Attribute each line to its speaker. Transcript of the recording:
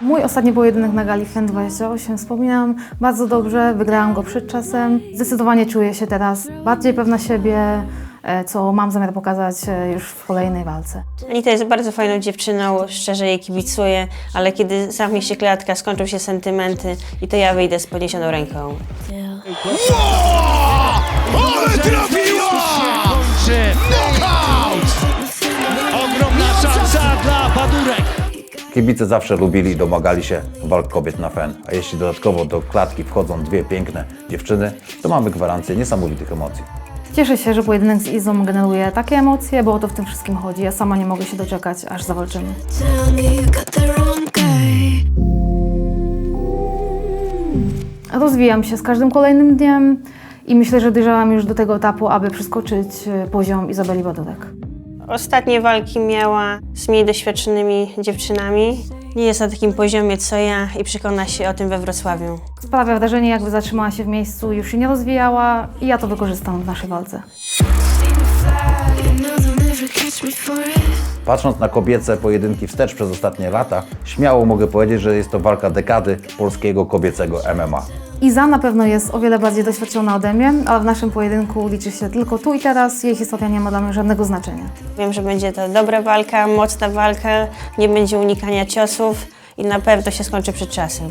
Speaker 1: Mój ostatni pojedynek na gali FEN 28 wspominam bardzo dobrze, wygrałam go przed czasem. Zdecydowanie czuję się teraz bardziej pewna siebie, e, co mam zamiar pokazać e, już w kolejnej walce.
Speaker 2: Anita jest bardzo fajną dziewczyną, szczerze jej kibicuję, ale kiedy zamknie się klatka, skończą się sentymenty i to ja wyjdę z podniesioną ręką.
Speaker 3: Ale trafiła! Knockout! Ogromna szansa dla Badurek.
Speaker 4: Kibice zawsze lubili i domagali się walk kobiet na fen, a jeśli dodatkowo do klatki wchodzą dwie piękne dziewczyny, to mamy gwarancję niesamowitych emocji.
Speaker 1: Cieszę się, że pojedynek z Izą generuje takie emocje, bo o to w tym wszystkim chodzi. Ja sama nie mogę się doczekać, aż zawalczymy. Rozwijam się z każdym kolejnym dniem i myślę, że dojrzałam już do tego etapu, aby przeskoczyć e, poziom Izabeli Badurek.
Speaker 2: Ostatnie walki miała z mniej doświadczonymi dziewczynami. Nie jest na takim poziomie co ja i przekona się o tym we Wrocławiu.
Speaker 1: Sprawia wrażenie, jakby zatrzymała się w miejscu, już się nie rozwijała i ja to wykorzystam w naszej walce.
Speaker 4: Patrząc na kobiece pojedynki wstecz przez ostatnie lata, śmiało mogę powiedzieć, że jest to walka dekady polskiego kobiecego MMA.
Speaker 1: Iza na pewno jest o wiele bardziej doświadczona ode mnie, ale w naszym pojedynku liczy się tylko tu i teraz. Jej historia nie ma dla mnie żadnego znaczenia.
Speaker 2: Wiem, że będzie to dobra walka, mocna walka, nie będzie unikania ciosów i na pewno się skończy przed czasem.